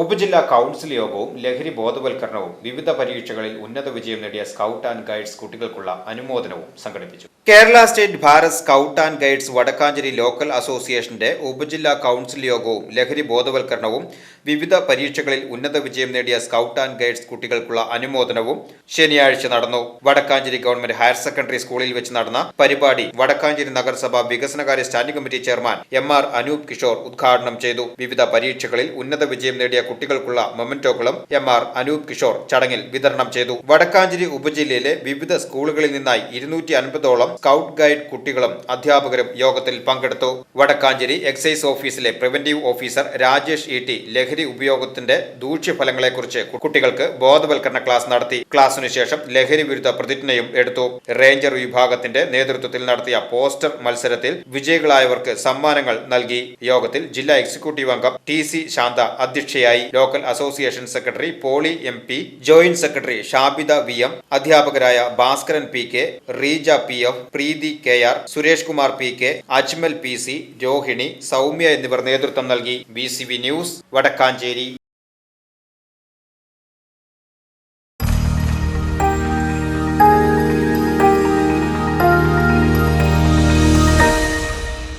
ഉപജില്ലാ കൗൺസിൽ യോഗവും ലഹരി ബോധവൽക്കരണവും വിവിധ പരീക്ഷകളിൽ ഉന്നത വിജയം നേടിയ സ്കൗട്ട് ആൻഡ് ഗൈഡ്സ് കുട്ടികൾക്കുള്ള അനുമോദനവും സംഘടിപ്പിച്ചു. Kerala state Bharat scout and guides Vadakkanchery local അസോസിയേഷന്റെ ഉപജില്ലാ കൗൺസിൽ യോഗവും ലഹരി ബോധവൽക്കരണവും വിവിധ പരീക്ഷകളിൽ ഉന്നത വിജയം നേടിയ സ്കൗട്ട് ആൻഡ് ഗൈഡ്സ് കുട്ടികൾക്കുള്ള അനുമോദനവും ശനിയാഴ്ച നടന്നു. വടക്കാഞ്ചേരി ഗവൺമെന്റ് ഹയർ സെക്കൻഡറി സ്കൂളിൽ വെച്ച് നടന്ന പരിപാടി വടക്കാഞ്ചേരി നഗരസഭ വികസനകാര്യ standing committee chairman M R Anoop Kishore ഉദ്ഘാടനം ചെയ്തു. വിവിധ പരീക്ഷകളിൽ ഉന്നത വിജയം നേടിയ കുട്ടികൾക്കുള്ള മൊമെന്റോകളും എം ആർ അനൂപ് കിഷോർ ചടങ്ങിൽ വിതരണം ചെയ്തു. വടക്കാഞ്ചേരി ഉപജില്ലയിലെ വിവിധ സ്കൂളുകളിൽ നിന്നായി ഇരുന്നൂറ്റി അൻപതോളം സ്കൗട്ട് ഗൈഡ് കുട്ടികളും അധ്യാപകരും യോഗത്തിൽ പങ്കെടുത്തു. വടക്കാഞ്ചേരി എക്സൈസ് ഓഫീസിലെ preventive officer Rajesh E T ലഹരി ഉപയോഗത്തിന്റെ ദൂഷ്യഫലങ്ങളെക്കുറിച്ച് കുട്ടികൾക്ക് ബോധവൽക്കരണ ക്ലാസ് നടത്തി. ക്ലാസ്സിനു ശേഷം ലഹരി വിരുദ്ധ പ്രതിജ്ഞയും എടുത്തു. റേഞ്ചർ വിഭാഗത്തിന്റെ നേതൃത്വത്തിൽ നടത്തിയ പോസ്റ്റർ മത്സരത്തിൽ വിജയികളായവർക്ക് സമ്മാനങ്ങൾ നൽകി. യോഗത്തിൽ ജില്ലാ എക്സിക്യൂട്ടീവ് അംഗം ടി സി ശാന്ത അധ്യക്ഷയായി local association secretary Poly M P joint secretary Shabida V M അധ്യാപകരായ Bhaskaran P K Reeja P F Preethi K R Suresh Kumar P K Ajmal P C Rohini Soumya എന്നിവർ നേതൃത്വം നൽകി B C V news Vadakkanchery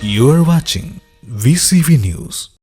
You are watching VCV News.